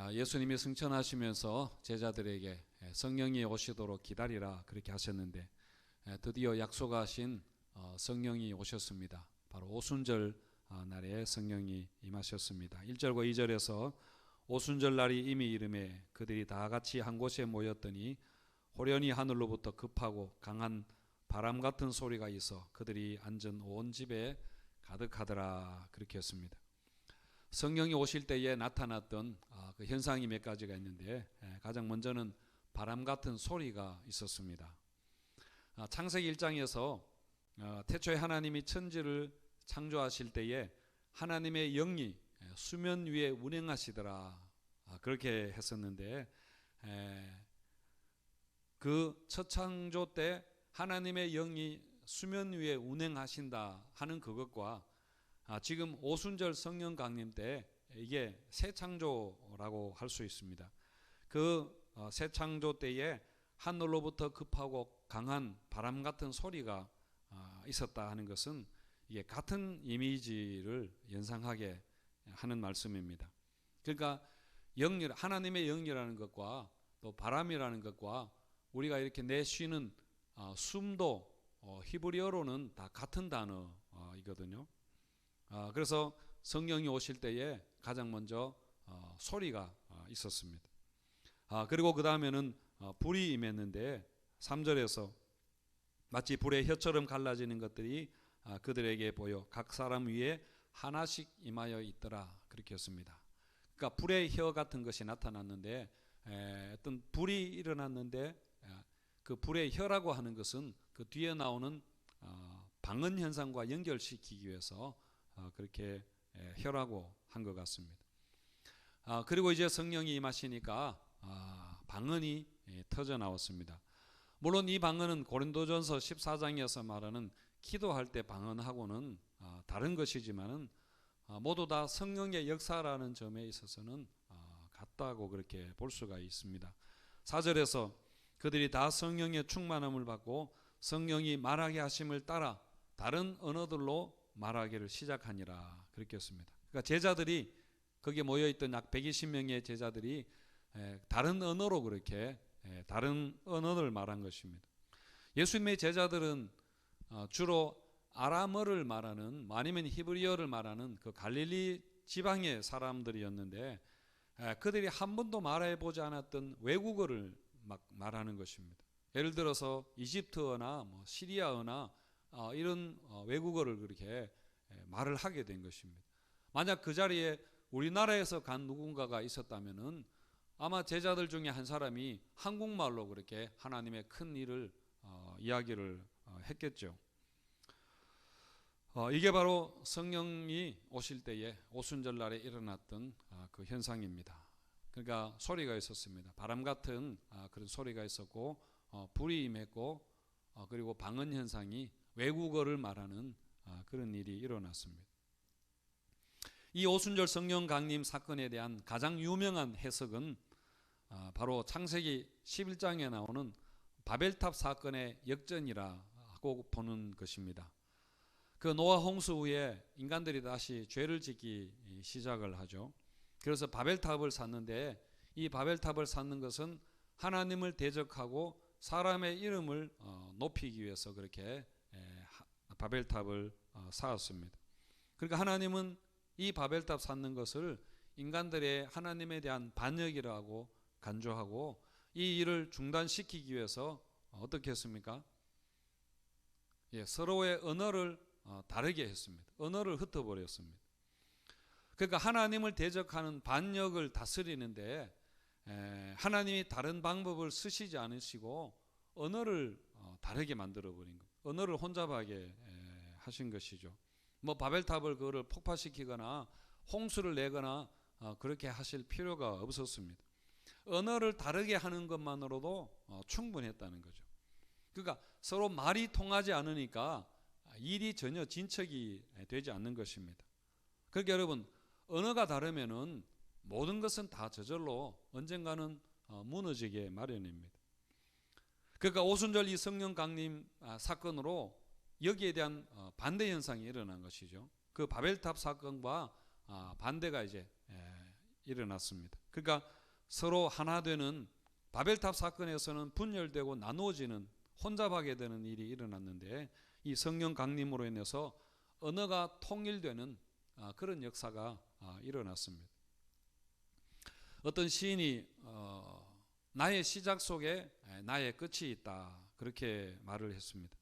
아, 예수님이 승천하시면서 제자들에게 성령이 오시도록 기다리라 그렇게 하셨는데 드디어 약속하신 어, 성령이 오셨습니다. 바로 오순절 어, 날에 성령이 임하셨습니다. 1절과 2절에서 오순절 날이 이미 이름에 그들이 다 같이 한 곳에 모였더니 호련히 하늘로부터 급하고 강한 바람 같은 소리가 있어 그들이 앉은 온 집에 가득하더라 그렇게 했습니다. 성령이 오실 때에 나타났던 아, 그 현상이 몇 가지가 있는데 가장 먼저는 바람 같은 소리가 있었습니다. 아, 창세기 1장에서 어, 태초에 하나님이 천지를 창조하실 때에 하나님의 영이 수면 위에 운행하시더라 아, 그렇게 했었는데 그 첫 창조 때 하나님의 영이 수면 위에 운행하신다 하는 그것과 아, 지금 오순절 성령 강림 때 이게 새 창조라고 할 수 있습니다. 그새 어, 창조 때에 하늘로부터 급하고 강한 바람 같은 소리가 아, 있었다 하는 것은 이게 같은 이미지를 연상하게 하는 말씀입니다. 그러니까 영열 하나님의 영이라는 것과 또 바람이라는 것과 우리가 이렇게 내쉬는 어, 숨도 어, 히브리어로는 다 같은 단어이거든요. 아, 그래서 성령이 오실 때에 가장 먼저 어, 소리가 어, 있었습니다. 아, 그리고 그 다음에는 어, 불이 임했는데 3절에서 마치 불의 혀처럼 갈라지는 것들이 아, 그들에게 보여 각 사람 위에 하나씩 임하여 있더라 그렇게 했습니다. 그러니까 불의 혀 같은 것이 나타났는데 에, 어떤 불이 일어났는데 에, 그 불의 혀라고 하는 것은 그 뒤에 나오는 어, 방언 현상과 연결시키기 위해서 어, 그렇게 혀라고 한 것 같습니다. 아, 그리고 이제 성령이 임하시니까 아, 방언이 예, 터져 나왔습니다. 물론 이 방언은 고린도전서 14장에서 말하는 기도할 때 방언하고는 아, 다른 것이지만은 모두 다 성령의 역사라는 점에 있어서는 같다고 그렇게 볼 수가 있습니다. 4절에서 그들이 다 성령의 충만함을 받고 성령이 말하게 하심을 따라 다른 언어들로 말하기를 시작하니라 그렇게 했습니다. 그러니까 제자들이 거기에 모여 있던 약 120명의 제자들이 다른 언어로 그렇게 다른 언어를 말한 것입니다. 예수님의 제자들은 어, 주로 아람어를 말하는 아니면 히브리어를 말하는 그 갈릴리 지방의 사람들이었는데 그들이 한 번도 말해 보지 않았던 외국어를 막 말하는 것입니다. 예를 들어서 이집트어나 뭐 시리아어나 어, 이런 어, 외국어를 그렇게 말을 하게 된 것입니다. 만약 그 자리에 우리나라에서 간 누군가가 있었다면은 아마 제자들 중에 한 사람이 한국말로 그렇게 하나님의 큰 일을 어, 이야기를 어, 했겠죠. 어, 이게 바로 성령이 오실 때에 오순절 날에 일어났던 어, 그 현상입니다. 그러니까 소리가 있었습니다. 바람 같은 아, 그런 소리가 있었고 어, 불이 임했고 어, 그리고 방언 현상이 외국어를 말하는 아, 그런 일이 일어났습니다. 이 오순절 성령 강림 사건에 대한 가장 유명한 해석은 아, 바로 창세기 11장에 나오는 바벨탑 사건의 역전이라고 보는 것입니다. 그 노아 홍수 후에 인간들이 다시 죄를 짓기 시작을 하죠. 그래서 바벨탑을 쌓는데 이 바벨탑을 쌓는 것은 하나님을 대적하고 사람의 이름을 어, 높이기 위해서 그렇게 바벨탑을 어, 쌓았습니다. 그러니까 하나님은 이 바벨탑 쌓는 것을 인간들의 하나님에 대한 반역이라고 간주하고 이 일을 중단시키기 위해서 어떻게 했습니까? 예, 서로의 언어를 어, 다르게 했습니다. 언어를 흩어버렸습니다. 그러니까 하나님을 대적하는 반역을 다스리는데 하나님이 다른 방법을 쓰시지 않으시고 언어를 어, 다르게 만들어 버린 것. 언어를 혼잡하게 하신 것이죠. 뭐 바벨탑을 그거를 폭파시키거나 홍수를 내거나 어, 그렇게 하실 필요가 없었습니다. 언어를 다르게 하는 것만으로도 어, 충분했다는 거죠. 그러니까 서로 말이 통하지 않으니까 일이 전혀 진척이 되지 않는 것입니다. 그러니까 여러분 언어가 다르면은 모든 것은 다 저절로 언젠가는 어, 무너지게 마련입니다. 그러니까 오순절 이 성령 강림 아, 사건으로 여기에 대한 어, 반대 현상이 일어난 것이죠. 그 바벨탑 사건과 아, 반대가 이제 일어났습니다. 그러니까 서로 하나 되는 바벨탑 사건에서는 분열되고 나누어지는 혼잡하게 되는 일이 일어났는데 이 성령 강림으로 인해서 언어가 통일되는 아, 그런 역사가 아, 일어났습니다. 어떤 시인이 어, 나의 시작 속에 나의 끝이 있다 그렇게 말을 했습니다.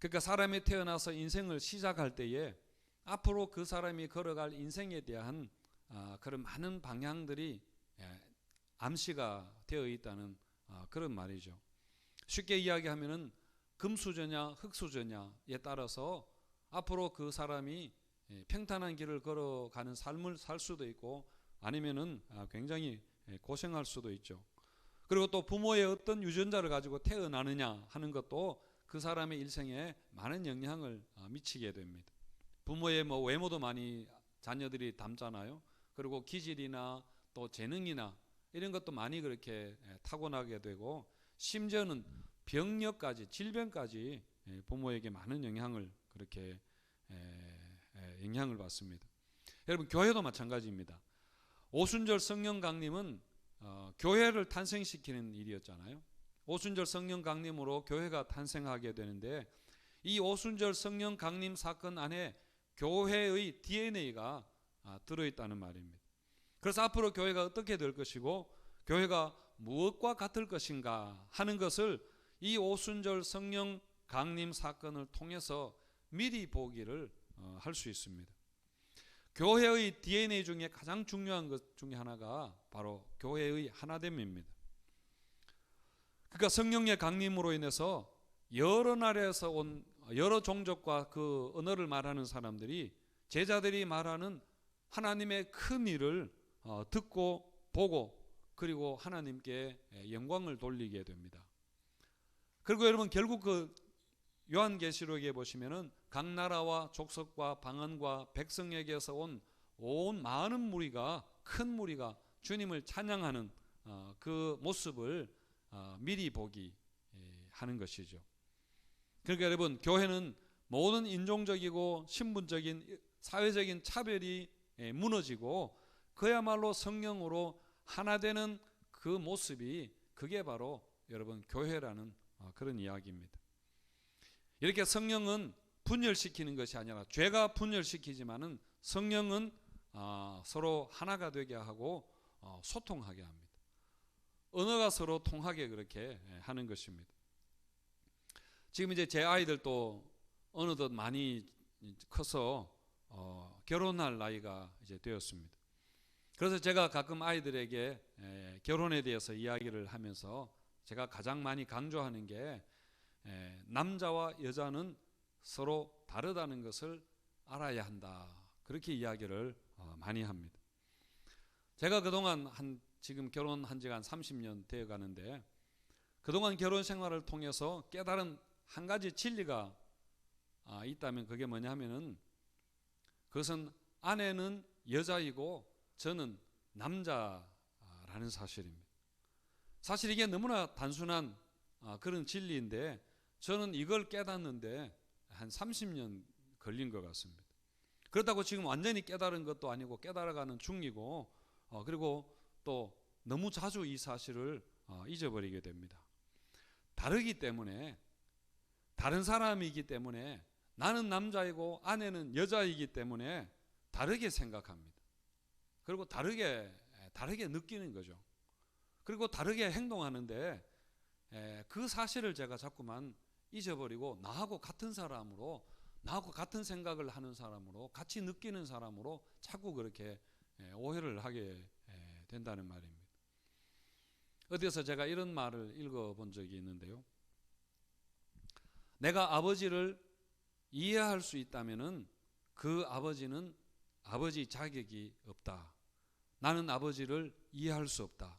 그러니까 사람이 태어나서 인생을 시작할 때에 앞으로 그 사람이 걸어갈 인생에 대한 아, 그런 많은 방향들이 예, 암시가 되어 있다는 아, 그런 말이죠. 쉽게 이야기하면은 금수저냐 흙수저냐에 따라서 앞으로 그 사람이 예, 평탄한 길을 걸어가는 삶을 살 수도 있고 아니면은 아, 굉장히 예, 고생할 수도 있죠. 그리고 또 부모의 어떤 유전자를 가지고 태어나느냐 하는 것도 그 사람의 일생에 많은 영향을 아, 미치게 됩니다. 부모의 뭐 외모도 많이 자녀들이 담잖아요. 그리고 기질이나 또 재능이나 이런 것도 많이 그렇게 예, 타고나게 되고 심지어는 병력까지 질병까지 예, 부모에게 많은 영향을 그렇게 예, 영향을 받습니다. 여러분 교회도 마찬가지입니다. 오순절 성령 강림은 어, 교회를 탄생시키는 일이었잖아요. 오순절 성령 강림으로 교회가 탄생하게 되는데 이 오순절 성령 강림 사건 안에 교회의 DNA가 아, 들어있다는 말입니다. 그래서 앞으로 교회가 어떻게 될 것이고 교회가 무엇과 같을 것인가 하는 것을 이 오순절 성령 강림 사건을 통해서 미리 보기를 어, 할수 있습니다. 교회의 DNA 중에 가장 중요한 것 중에 하나가 바로 교회의 하나됨입니다. 그러니까 성령의 강림으로 인해서 여러 나라에서 온 여러 종족과 그 언어를 말하는 사람들이 제자들이 말하는 하나님의 큰 일을 어, 듣고 보고 그리고 하나님께 영광을 돌리게 됩니다. 그리고 여러분 결국 그 요한계시록에 보시면은 각 나라와 족속과 방언과 백성에게서 온 온 많은 무리가 큰 무리가 주님을 찬양하는 어, 그 모습을 어, 미리 보기 하는 것이죠. 그러니까 여러분 교회는 모든 인종적이고 신분적인 사회적인 차별이 무너지고 그야말로 성령으로 하나 되는 그 모습이 그게 바로 여러분 교회라는 어, 그런 이야기입니다. 이렇게 성령은 분열시키는 것이 아니라 죄가 분열시키지만은 성령은 어, 서로 하나가 되게 하고 어, 소통하게 합니다. 언어가 서로 통하게 그렇게 하는 것입니다. 지금 이제 제 아이들도 어느덧 많이 커서 어, 결혼할 나이가 이제 되었습니다. 그래서 제가 가끔 아이들에게 에, 결혼에 대해서 이야기를 하면서 제가 가장 많이 강조하는 게 에, 남자와 여자는 서로 다르다는 것을 알아야 한다. 그렇게 이야기를 어, 많이 합니다. 제가 그동안 한 지금 결혼한 지가 한 30년 되어 가는데 그동안 결혼 생활을 통해서 깨달은 한 가지 진리가 아, 있다면 그게 뭐냐면은 그것은 아내는 여자이고 저는 남자라는 사실입니다. 사실 이게 너무나 단순한 아, 그런 진리인데 저는 이걸 깨닫는데 한 30년 걸린 것 같습니다. 그렇다고 지금 완전히 깨달은 것도 아니고 깨달아가는 중이고 어, 그리고 또 너무 자주 이 사실을 어, 잊어버리게 됩니다. 다르기 때문에 다른 사람이기 때문에 나는 남자이고 아내는 여자이기 때문에 다르게 생각합니다. 그리고 다르게 다르게 느끼는 거죠. 그리고 다르게 행동하는데 그 사실을 제가 자꾸만 잊어버리고 나하고 같은 사람으로 나하고 같은 생각을 하는 사람으로 같이 느끼는 사람으로 자꾸 그렇게 오해를 하게 된다는 말입니다. 어디서 제가 이런 말을 읽어본 적이 있는데요. 내가 아버지를 이해할 수 있다면은 그 아버지는 아버지 자격이 없다. 나는 아버지를 이해할 수 없다.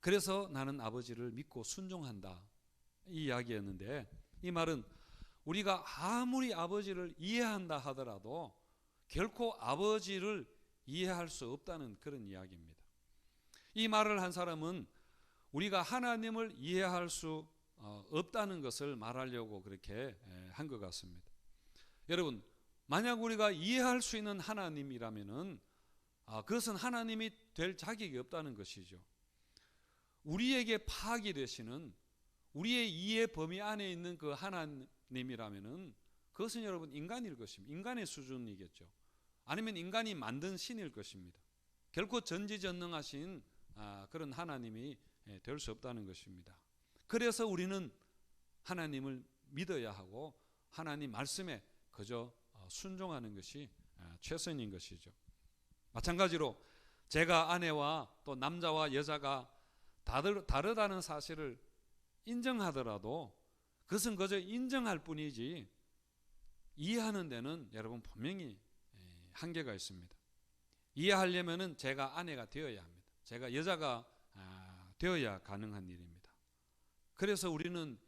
그래서 나는 아버지를 믿고 순종한다. 이 이야기였는데 이 말은 우리가 아무리 아버지를 이해한다 하더라도 결코 아버지를 이해할 수 없다는 그런 이야기입니다. 이 말을 한 사람은 우리가 하나님을 이해할 수 어, 없다는 것을 말하려고 그렇게 한 것 같습니다. 여러분, 만약 우리가 이해할 수 있는 하나님이라면은 아, 그것은 하나님이 될 자격이 없다는 것이죠. 우리에게 파악이 되시는 우리의 이해 범위 안에 있는 그 하나님이라면은 그것은 여러분 인간일 것입니다. 인간의 수준이겠죠. 아니면 인간이 만든 신일 것입니다. 결코 전지전능하신 아, 그런 하나님이 예, 될수 없다는 것입니다. 그래서 우리는 하나님을 믿어야 하고 하나님 말씀에 그저 어, 순종하는 것이 아, 최선인 것이죠. 마찬가지로 제가 아내와 또 남자와 여자가 다들 다르다는 사실을 인정하더라도 그것은 그저 인정할 뿐이지 이해하는 데는 여러분 분명히 예, 한계가 있습니다. 이해하려면은 제가 아내가 되어야 합니다. 제가 여자가 아, 되어야 가능한 일입니다. 그래서 우리는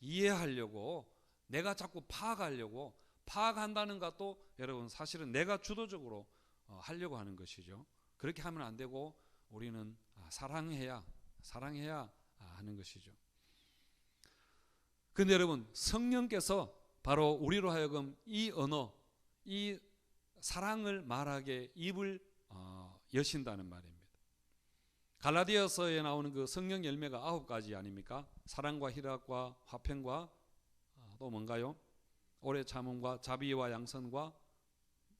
이해하려고 내가 자꾸 파악하려고 파악한다는 것도 여러분 사실은 내가 주도적으로 어, 하려고 하는 것이죠. 그렇게 하면 안 되고 우리는 아, 사랑해야 사랑해야 아, 하는 것이죠. 근데 여러분 성령께서 바로 우리로 하여금 이 언어, 이 사랑을 말하게 입을 어, 여신다는 말입니다. 갈라디아서에 나오는 그 성령 열매가 아홉 가지 아닙니까? 사랑과 희락과 화평과 어, 또 뭔가요? 오래 참음과 자비와 양선과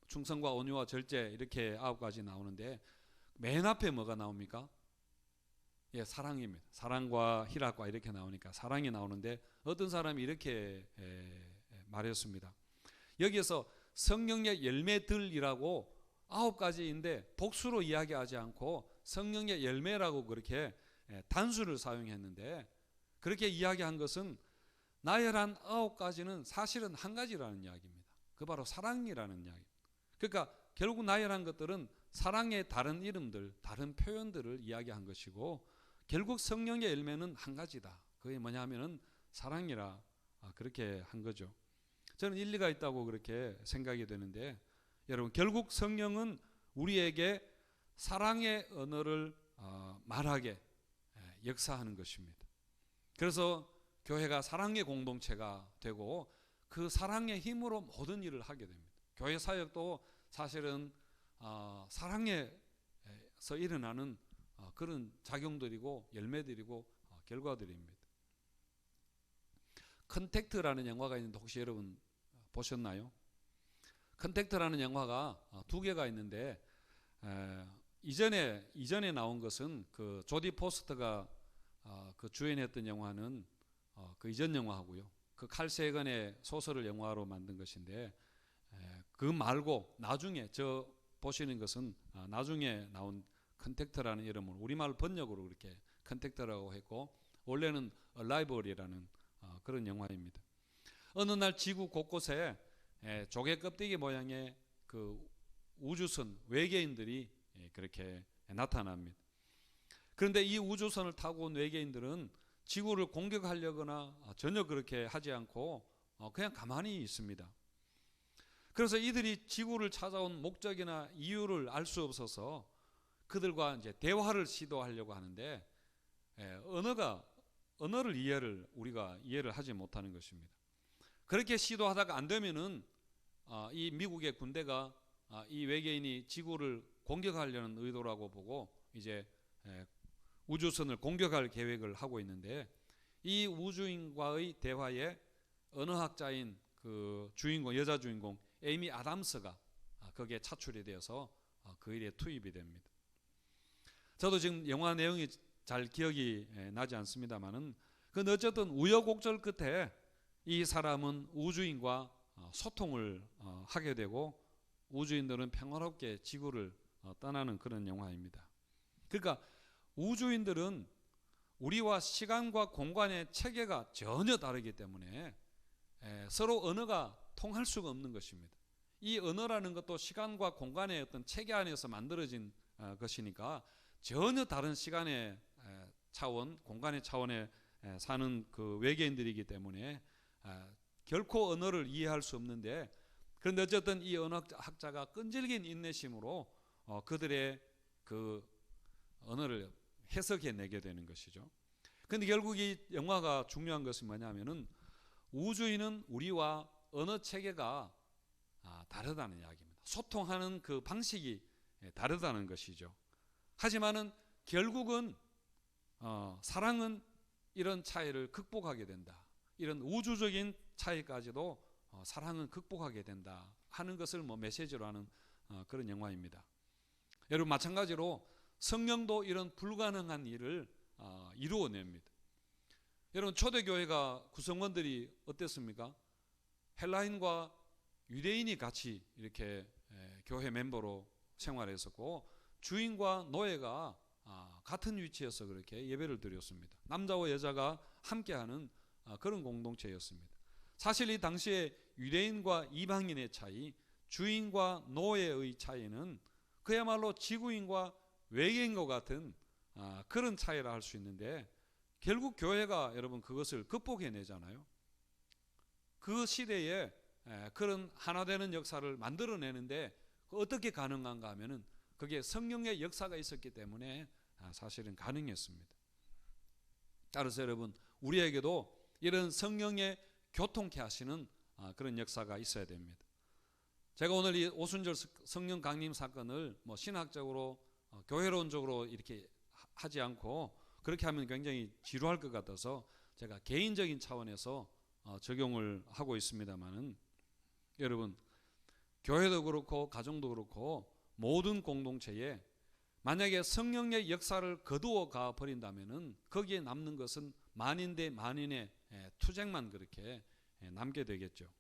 충성과 온유와 절제 이렇게 아홉 가지 나오는데 맨 앞에 뭐가 나옵니까? 예, 사랑입니다. 사랑과 희락과 이렇게 나오니까 사랑이 나오는데 어떤 사람이 이렇게 에, 말했습니다. 여기에서 성령의 열매들이라고 아홉 가지인데 복수로 이야기하지 않고 성령의 열매라고 그렇게 단수를 사용했는데 그렇게 이야기한 것은 나열한 아홉 가지는 사실은 한 가지라는 이야기입니다. 그 바로 사랑이라는 이야기. 그러니까 결국 나열한 것들은 사랑의 다른 이름들, 다른 표현들을 이야기한 것이고 결국 성령의 열매는 한 가지다. 그게 뭐냐면은 사랑이라 아, 그렇게 한 거죠. 저는 일리가 있다고 그렇게 생각이 되는데 여러분 결국 성령은 우리에게 사랑의 언어를 어, 말하게 역사하는 것입니다. 그래서 교회가 사랑의 공동체가 되고 그 사랑의 힘으로 모든 일을 하게 됩니다. 교회 사역도 사실은 어, 사랑에서 일어나는 어, 그런 작용들이고 열매들이고 결과들입니다. 컨택트라는 영화가 있는데 혹시 여러분 보셨나요? 컨택트라는 영화가 어, 두 개가 있는데 에, 이전에 이전에 나온 것은 그 조디 포스터가 어, 그 주연했던 영화는 어, 그 이전 영화하고요. 그 칼세건의 소설을 영화로 만든 것인데 에, 그 말고 나중에 저 보시는 것은 아, 나중에 나온 컨택트라는 이름을 우리말 번역으로 그렇게 컨택트라고 했고 원래는 얼라이벌이라는 어, 그런 영화입니다. 어느 날 지구 곳곳에 예, 조개 껍데기 모양의 그 우주선 외계인들이 예, 그렇게 나타납니다. 그런데 이 우주선을 타고 온 외계인들은 지구를 공격하려거나 전혀 그렇게 하지 않고 어, 그냥 가만히 있습니다. 그래서 이들이 지구를 찾아온 목적이나 이유를 알 수 없어서 그들과 이제 대화를 시도하려고 하는데 예, 언어가 언어를 이해를 우리가 이해를 하지 못하는 것입니다. 그렇게 시도하다가 안 되면은 아, 이 미국의 군대가 아, 이 외계인이 지구를 공격하려는 의도라고 보고 이제 우주선을 공격할 계획을 하고 있는데 이 우주인과의 대화에 언어학자인 그 주인공 여자 주인공 에이미 아담스가 아, 거기에 차출이 되어서 그 일에 투입이 됩니다. 저도 지금 영화 내용이 잘 기억이 나지 않습니다만은 그 어쨌든 우여곡절 끝에 이 사람은 우주인과 어, 소통을 어, 하게 되고 우주인들은 평화롭게 지구를 어, 떠나는 그런 영화입니다. 그러니까 우주인들은 우리와 시간과 공간의 체계가 전혀 다르기 때문에 서로 언어가 통할 수가 없는 것입니다. 이 언어라는 것도 시간과 공간의 어떤 체계 안에서 만들어진 것이니까 전혀 다른 시간의 차원, 공간의 차원에 사는 그 외계인들이기 때문에 아, 결코 언어를 이해할 수 없는데 그런데 어쨌든 이 언어학자가 끈질긴 인내심으로 어, 그들의 그 언어를 해석해 내게 되는 것이죠. 근데 결국 이 영화가 중요한 것은 뭐냐면은 우주인은 우리와 언어 체계가 아, 다르다는 이야기입니다. 소통하는 그 방식이 예, 다르다는 것이죠. 하지만은 결국은 어, 사랑은 이런 차이를 극복하게 된다. 이런 우주적인 차이까지도 어, 사랑은 극복하게 된다 하는 것을 뭐 메시지로 하는 어, 그런 영화입니다. 여러분 마찬가지로 성령도 이런 불가능한 일을 어, 이루어냅니다. 여러분 초대교회가 구성원들이 어땠습니까? 헬라인과 유대인이 같이 이렇게 에, 교회 멤버로 생활했었고 주인과 노예가 아, 같은 위치에서 그렇게 예배를 드렸습니다. 남자와 여자가 함께하는 아, 그런 공동체였습니다. 사실 이 당시에 유대인과 이방인의 차이, 주인과 노예의 차이는 그야말로 지구인과 외계인과 같은 아, 그런 차이라 할 수 있는데 결국 교회가 여러분 그것을 극복해내잖아요. 그 시대에 에, 그런 하나 되는 역사를 만들어내는데 그 어떻게 가능한가 하면은 그게 성령의 역사가 있었기 때문에 아, 사실은 가능했습니다. 따라서 여러분 우리에게도 이런 성령의 교통케 하시는 아, 그런 역사가 있어야 됩니다. 제가 오늘 이 오순절 성령 강림 사건을 뭐 신학적으로 어, 교회론적으로 이렇게 하지 않고 그렇게 하면 굉장히 지루할 것 같아서 제가 개인적인 차원에서 어, 적용을 하고 있습니다만은 여러분 교회도 그렇고 가정도 그렇고 모든 공동체에 만약에 성령의 역사를 거두어 가 버린다면은 거기에 남는 것은 만인 대 만인의 예, 투쟁만 그렇게 예, 남게 되겠죠.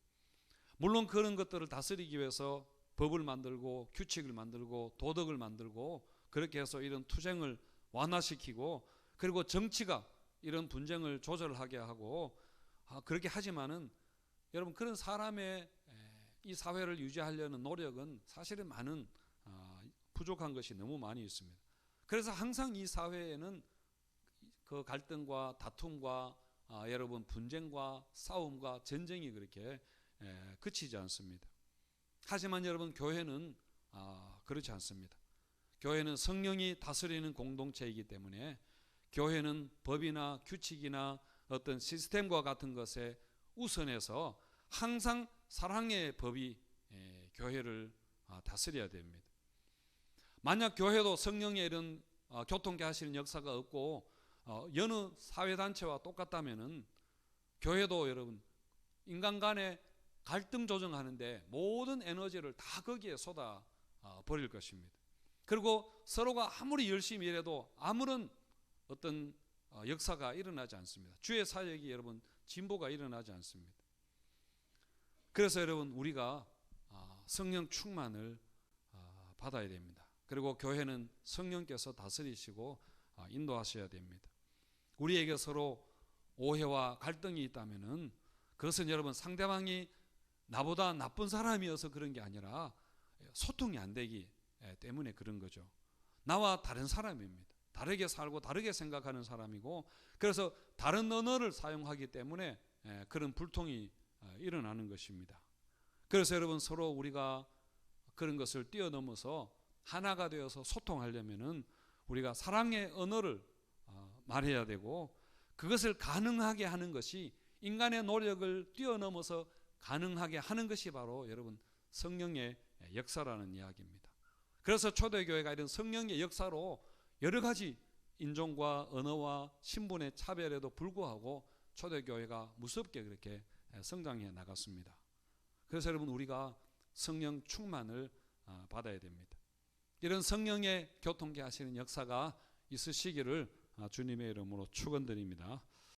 물론 그런 것들을 다스리기 위해서 법을 만들고 규칙을 만들고 도덕을 만들고 그렇게 해서 이런 투쟁을 완화시키고 그리고 정치가 이런 분쟁을 조절하게 하고 아, 그렇게 하지만은 여러분 그런 사람의 이 사회를 유지하려는 노력은 사실은 많은 아, 부족한 것이 너무 많이 있습니다. 그래서 항상 이 사회에는 그 갈등과 다툼과 아, 여러분 분쟁과 싸움과 전쟁이 그렇게 에, 그치지 않습니다. 하지만 여러분 교회는 아, 그렇지 않습니다. 교회는 성령이 다스리는 공동체이기 때문에 교회는 법이나 규칙이나 어떤 시스템과 같은 것에 우선해서 항상 사랑의 법이 에, 교회를 아, 다스려야 됩니다. 만약 교회도 성령의 이런 어, 교통케 하시는 역사가 없고 어, 여느 사회 단체와 똑같다면은 교회도 여러분 인간 간의 갈등 조정하는데 모든 에너지를 다 거기에 쏟아 어, 버릴 것입니다. 그리고 서로가 아무리 열심히 일해도 아무런 어떤 어, 역사가 일어나지 않습니다. 주의 사역이 여러분 진보가 일어나지 않습니다. 그래서 여러분 우리가 아, 성령 충만을 아, 받아야 됩니다. 그리고 교회는 성령께서 다스리시고 아, 인도하셔야 됩니다. 우리에게 서로 오해와 갈등이 있다면은 그것은 여러분 상대방이 나보다 나쁜 사람이어서 그런 게 아니라 소통이 안 되기 때문에 그런 거죠. 나와 다른 사람입니다. 다르게 살고 다르게 생각하는 사람이고 그래서 다른 언어를 사용하기 때문에 그런 불통이 어, 일어나는 것입니다. 그래서 여러분 서로 우리가 그런 것을 뛰어넘어서 하나가 되어서 소통하려면은 우리가 사랑의 언어를 어, 말해야 되고 그것을 가능하게 하는 것이 인간의 노력을 뛰어넘어서 가능하게 하는 것이 바로 여러분 성령의 역사라는 이야기입니다. 그래서 초대교회가 이런 성령의 역사로 여러 가지 인종과 언어와 신분의 차별에도 불구하고 초대교회가 무섭게 그렇게 성장해 나갔습니다. 그래서 여러분 우리가 성령 충만을 아, 받아야 됩니다. 이런 성령의 교통케 하시는 역사가 있으시기를 아, 주님의 이름으로 축원드립니다.